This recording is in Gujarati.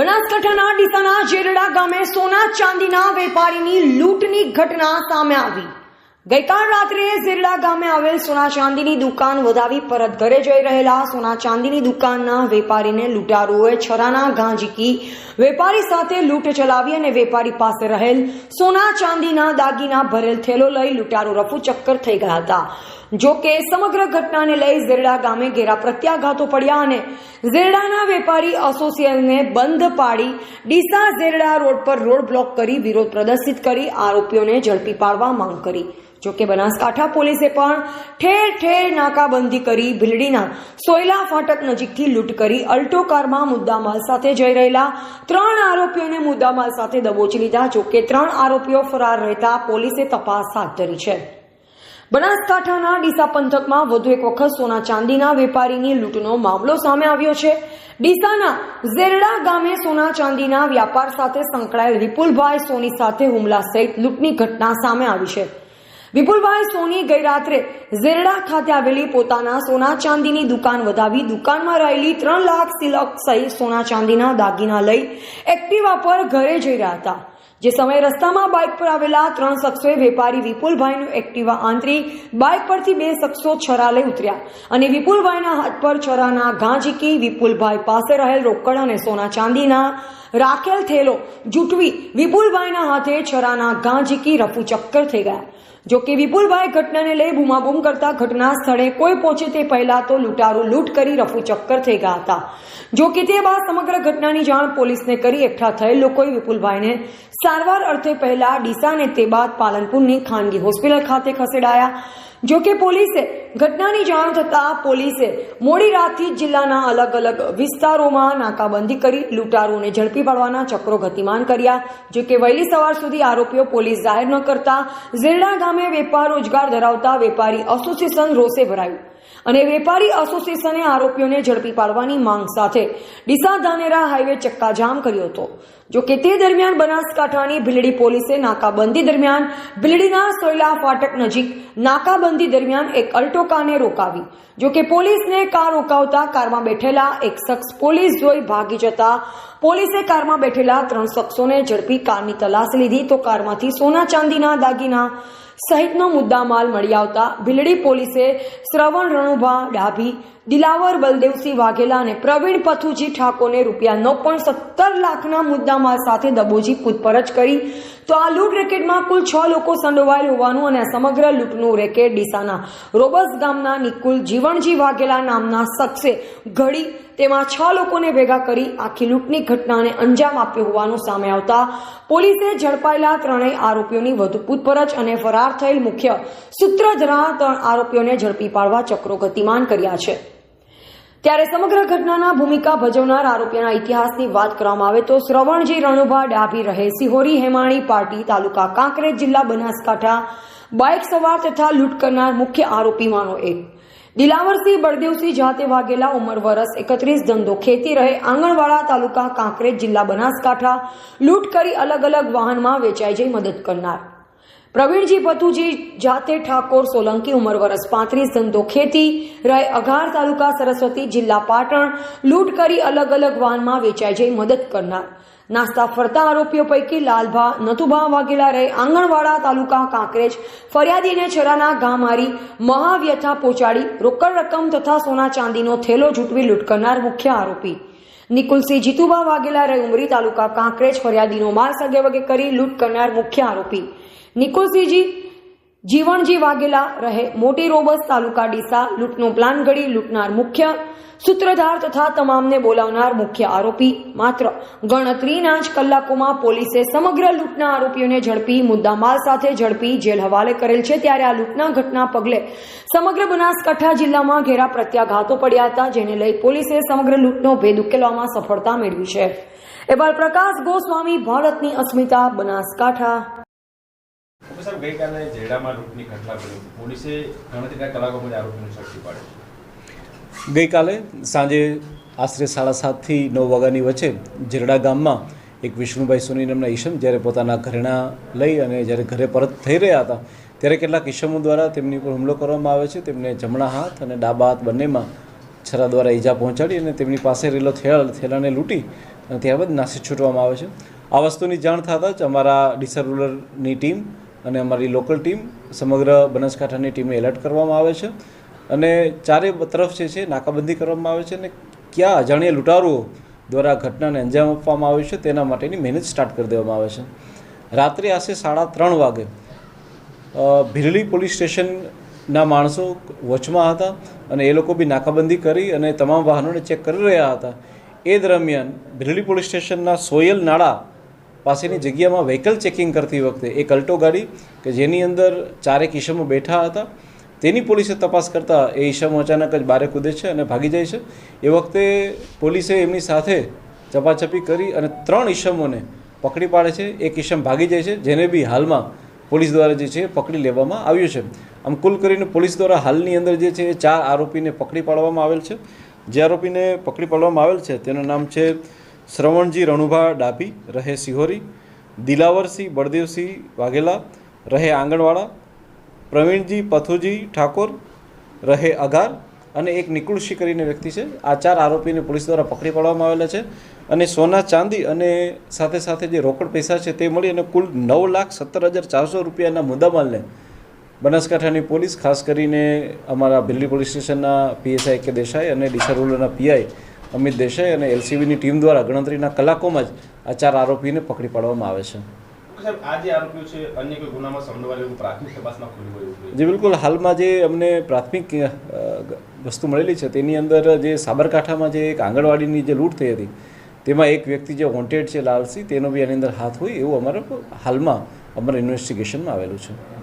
બનાસકાંઠાના ડીસાના જેરડા ગામે સોના ચાંદીના વેપારીની લૂંટની ઘટના સામે આવી. ગઈકાલ રાત્રે ઝેરડા ગામે આવેલ સોના ચાંદીની દુકાન વધાવી પરત ઘરે જઈ રહેલા સોના ચાંદીની દુકાનના વેપારીને લૂંટારુઓએ છરાના ઝીકી વેપારી સાથે લૂંટ ચલાવી અને વેપારી પાસે રહેલ સોના ચાંદીના દાગીના ભરેલ થેલો લઈ લૂંટારુ રફુ ચક્કર થઈ ગયા હતા. જો કે સમગ્ર ઘટનાને લઈ ઝેરડા ગામે ઘેરા પ્રત્યાઘાતો પડ્યા અને ઝેરડાના વેપારી એસોસિએશનને બંધ પાડી ડીસા ઝેરડા રોડ પર રોડ બ્લોક કરી વિરોધ પ્રદર્શિત કરી, આરોપીઓને ઝડપી પાડવા માંગ કરી. જો કે બનાસકાંઠા પોલીસે પણ ઠેર ઠેર નાકાબંધી કરી, ભીલડીના સોયલા ફાટક નજીકથી લૂંટ કરી, અલ્ટો કારમાં મુદ્દામાલ સાથે જઈ રહેલા ત્રણ આરોપીઓને મુદ્દામાલ સાથે દબોચી લીધા. જો કે ત્રણ આરોપીઓ ફરાર રહેતા પોલીસે તપાસ હાથ ધરી છે. બનાસકાંઠાના ડીસા પંથકમાં વધુ એક વખત સોના ચાંદીના વેપારીની લૂંટનો મામલો સામે આવ્યો છે. ડીસાના ઝેરડા ગામે સોના ચાંદીના વ્યાપાર સાથે સંકળાયેલ વિપુલભાઈ સોની સાથે હુમલા સહિત લૂંટની ઘટના સામે આવી છે. વિપુલભાઈ સોની ગઈ રાત્રે ઝેરડા ખાતે આવેલી પોતાના સોના ચાંદીની દુકાન વધાવી દુકાનમાં રહેલી ત્રણ લાખ સિલક સહિત સોના ચાંદીના દાગીના લઈ એક્ટિવા પર ઘરે જઈ રહ્યા હતા. જે સમયે રસ્તામાં બાઇક પર આવેલા ત્રણ શખ્સોએ વેપારી વિપુલભાઈનું એક્ટિવા આંતરી બાઇક પરથી બે શખ્સો છરા લઈ ઉતર્યા અને વિપુલભાઈના હાથ પર છરાના ઝીકી વિપુલભાઈ પાસે રહેલ રોકડ અને સોના ચાંદીના રાખેલ થેલો જૂટવી વિપુલભાઈના હાથે છરાના ઘા ઝીકી રફુ ચક્કર થઈ ગયા. જો કે વિપુલભાઈ ઘટનાને લઈ બૂમાબૂમ કરતા ઘટના સ્થળે કોઈ પહોંચે તે પહેલા તો લૂંટારૂ લૂંટ કરી રફુ ચક્કર થઈ ગયા હતા. જો કે તે બાદ સમગ્ર ઘટનાની જાણ પોલીસને કરી એકઠા થયેલ લોકોએ વિપુલભાઈને સારવાર અર્થે પહેલા ડીસા અને તે બાદ પાલનપુરની ખાનગી હોસ્પિટલ ખાતે ખસેડાયા. જો કે પોલીસે ઘટનાની જાણ થતાં પોલીસે મોડી રાતથી જિલ્લાના અલગ અલગ વિસ્તારોમાં નાકાબંધી કરી લૂંટારોને ઝડપી પાડવાના ચક્રો ગતિમાન કર્યા. જો કે વહેલી સવાર સુધી આરોપીઓ પોલીસ જાહેર ન કરતા. ઝેરડા ગામે વેપાર રોજગાર ધરાવતા વેપારી એસોસિએશન રોષે ભરાયું. અને વેપારી એસોસિએશને આરોપીઓને ઝડપી પાડવાની માંગ સાથે ડીસા ધાનેરા હાઈવે ચક્કાજામ કર્યો હતો. જો કે તે દરમિયાન બનાસકાંઠાની ભીલડી પોલીસે નાકાબંધી દરમિયાન ભીલડીના સોયલા ફાટક નજીક નાકાબંધી દરમિયાન એક અલ્ટો કારને રોકાવી. જો કે પોલીસને કાર રોકાવતા કારમાં બેઠેલા એક શખ્સ પોલીસ જોઈ ભાગી જતા પોલીસે કારમાં બેઠેલા ત્રણ શખ્સોને ઝડપી કારની તલાશ લીધી. તો કારમાંથી સોના ચાંદીના દાગીના સહિતનો મુદ્દામાલ મળી આવતા ભીલડી પોલીસે શ્રવણ રણુભા, ડાભી, દિલાવર બલદેવસિંહ વાઘેલા અને પ્રવીણ પથુજી ઠાકોરને રૂપિયા નવ પણ સત્તર લાખના મુદ્દામાલ સાથે દબોજી પૂછપરછ કરી. તો આ લૂંટ રેકેટમાં કુલ છ લોકો સંડોવાયેલ હોવાનું અને સમગ્ર લૂંટનું રેકેટ ડીસાના રોબસ ગામના નિકુલ જીવણજી વાઘેલા નામના શખ્સે ઘડી તેમાં છ લોકોને ભેગા કરી આખી લૂંટની ઘટનાને અંજામ આપ્યો હોવાનું સામે આવતા પોલીસે ઝડપાયેલા ત્રણેય આરોપીઓની વધુ પૂછપરછ અને ફરાર થયેલ મુખ્ય સૂત્રધરા ત્રણ આરોપીઓને ઝડપી પાડવા ચક્રો ગતિમાન કર્યા છે. ત્યારે સમગ્ર ઘટનાના ભૂમિકા ભજવનાર આરોપીના ઇતિહાસની વાત કરવામાં આવે તો શ્રવણજી રણુભા ડાભી રહે, સિહોરી હેમાણી પાર્ટી, તાલુકા કાંકરેજ જિલ્લા બનાસકાંઠા, બાઇક સવાર તથા લૂંટ કરનાર મુખ્ય આરોપીમાંનો એક. દિલાવરસિંહ બળદેવસિંહ જાતે વાઘેલા ઉંમર વરસ એકત્રીસ ધંધો ખેતી રહે આંગણવાડા તાલુકા કાંકરેજ જિલ્લા બનાસકાંઠા લૂંટ કરી અલગ અલગ વાહનમાં વેચાઈ જઈ મદદ કરનાર. પ્રવીણજી પતુજી જાતે ઠાકોર સોલંકી ઉંમર વરસ પાંત્રીસ ધંધો ખેતી રહે અઘાર તાલુકા સરસ્વતી જિલ્લા પાટણ લૂંટ કરી અલગ અલગ વાહનમાં વેચાઈ જઈ મદદ કરનાર. નાસ્તા ફરતા આરોપીઓ પૈકી લાલભા નથુભા વાઘેલા રહે આંગણવાડા, તાલુકા કાંકરેજ. ફરિયાદીને છરાના ઘા મારી મહાવ્યથા પહોંચાડી રોકડ રકમ તથા સોના ચાંદીનો થેલો જૂટવી લૂંટ કરનાર મુખ્ય આરોપી. નિકુલસિંહ જીતુભા વાઘેલા રહે ઉમરી, તાલુકા કાંકરેજ. ફરિયાદીનો માલ સગે વગે કરી લૂંટ કરનાર મુખ્ય આરોપી. નિકુલસિંહજી જીવણજી વાઘેલા રહે મોટી રોબસ તાલુકા ડીસા, લૂંટનો પ્લાન ઘડી લૂંટનાર મુખ્ય સૂત્રધાર તથા તમામને બોલાવનાર મુખ્ય આરોપી. માત્ર ગણતરીના જ કલાકોમાં પોલીસે સમગ્ર લૂંટના આરોપીઓને ઝડપી મુદ્દામાલ સાથે ઝડપી જેલ હવાલે કરેલ છે. ત્યારે આ લૂંટના ઘટના પગલે સમગ્ર બનાસકાંઠા જિલ્લામાં ઘેરા પ્રત્યાઘાતો પડ્યા હતા, જેને લઈ પોલીસે સમગ્ર લૂંટનો ભેદ ઉકેલવામાં સફળતા મેળવી છે. એવા પ્રકાશ ગોસ્વામી, ભારતની અસ્મિતા, બનાસકાંઠા. ગઈકાલે જેડામાં લૂંટની ઘટના બની પોલીસે ગણતરીના કલાકોમાં આરોપીને ઝડપી પાડ્યો ગઈકાલે સાંજે આશરે સાડા સાતથી નવ વાગ્યાની વચ્ચે જેરડા ગામમાં એક વિષ્ણુભાઈ સોની નામના ઈશમ જ્યારે પોતાના ઘરેણા લઈ અને જ્યારે ઘરે પરત થઈ રહ્યા હતા, ત્યારે કેટલાક ઈશમો દ્વારા તેમની ઉપર હુમલો કરવામાં આવે છે. તેમને જમણા હાથ અને ડાબા હાથ બંનેમાં છરા દ્વારા ઈજા પહોંચાડી અને તેમની પાસે રહેલો થેલા, થેલાને લૂંટી અને ત્યારબાદ નાસી છૂટવામાં આવે છે. આ વસ્તુની જાણ થતાં જ અમારા ડિસર રૂરલની ટીમ અને અમારી લોકલ ટીમ, સમગ્ર બનાસકાંઠાની ટીમે એલર્ટ કરવામાં આવે છે. અને ચારે તરફ જે છે નાકાબંધી કરવામાં આવે છે અને ક્યાં અજાણ્યા લૂંટારુઓ દ્વારા ઘટનાને અંજામ આપવામાં આવ્યું છે તેના માટેની મહેનત સ્ટાર્ટ કરી દેવામાં આવે છે. રાત્રે આશરે સાડા ત્રણ વાગે ભીરલી પોલીસ સ્ટેશનના માણસો વોચમાં હતા અને એ લોકો બી નાકાબંધી કરી અને તમામ વાહનોને ચેક કરી રહ્યા હતા. એ દરમિયાન ભીરલી પોલીસ સ્ટેશનના સોયલ નાળા પાસેની જગ્યામાં વ્હીકલ ચેકિંગ કરતી વખતે એક અલ્ટો ગાડી કે જેની અંદર ચારેક ઈસમો બેઠા હતા, તેની પોલીસે તપાસ કરતાં એ ઈસમો અચાનક જ બારે કૂદે છે અને ભાગી જાય છે. એ વખતે પોલીસે એમની સાથે ચપાચપી કરી અને ત્રણ ઈસમોને પકડી પાડે છે. એક ઈસમ ભાગી જાય છે, જેને બી હાલમાં પોલીસ દ્વારા જે છે પકડી લેવામાં આવ્યું છે. આમ કુલ કરીને પોલીસ દ્વારા હાલની અંદર જે છે એ ચાર આરોપીને પકડી પાડવામાં આવેલ છે. જે આરોપીને પકડી પાડવામાં આવેલ છે, તેનું નામ છે શ્રવણજી રણુભા ડાભી, રહે સિહોરી. દિલાવરસિંહ, બળદેવસિંહ વાઘેલા, રહે આંગણવાડા. પ્રવીણજી પથુજી ઠાકોર, રહે અઘાર. અને એક નિકુળશી કરીને વ્યક્તિ છે. આ ચાર આરોપીને પોલીસ દ્વારા પકડી પાડવામાં આવેલા છે. અને સોના ચાંદી અને સાથે સાથે જે રોકડ પૈસા છે તે મળી અને કુલ નવ લાખ સત્તર હજાર ચારસો રૂપિયાના મુદ્દામાલને બનાસકાંઠાની પોલીસ, ખાસ કરીને અમારા ભીલડી પોલીસ સ્ટેશનના પીએસઆઈ કે દેસાઈ અને ડીસા રૂલના પીઆઈ અમિત દેસાઈ અને એલસીબીની ટીમ દ્વારા ગણતરીના કલાકોમાં જ આ ચાર આરોપીને પકડી પાડવામાં આવે છે. જે બિલકુલ. હાલમાં જે અમને પ્રાથમિક વસ્તુ મળેલી છે તેની અંદર જે સાબરકાંઠામાં જે એક આંગણવાડીની જે લૂંટ થઈ હતી તેમાં એક વ્યક્તિ જે વોન્ટેડ છે લાલસી તેનો બી એની અંદર હાથ હોય એવું અમારે હાલમાં અમારા ઇન્વેસ્ટિગેશનમાં આવેલું છે.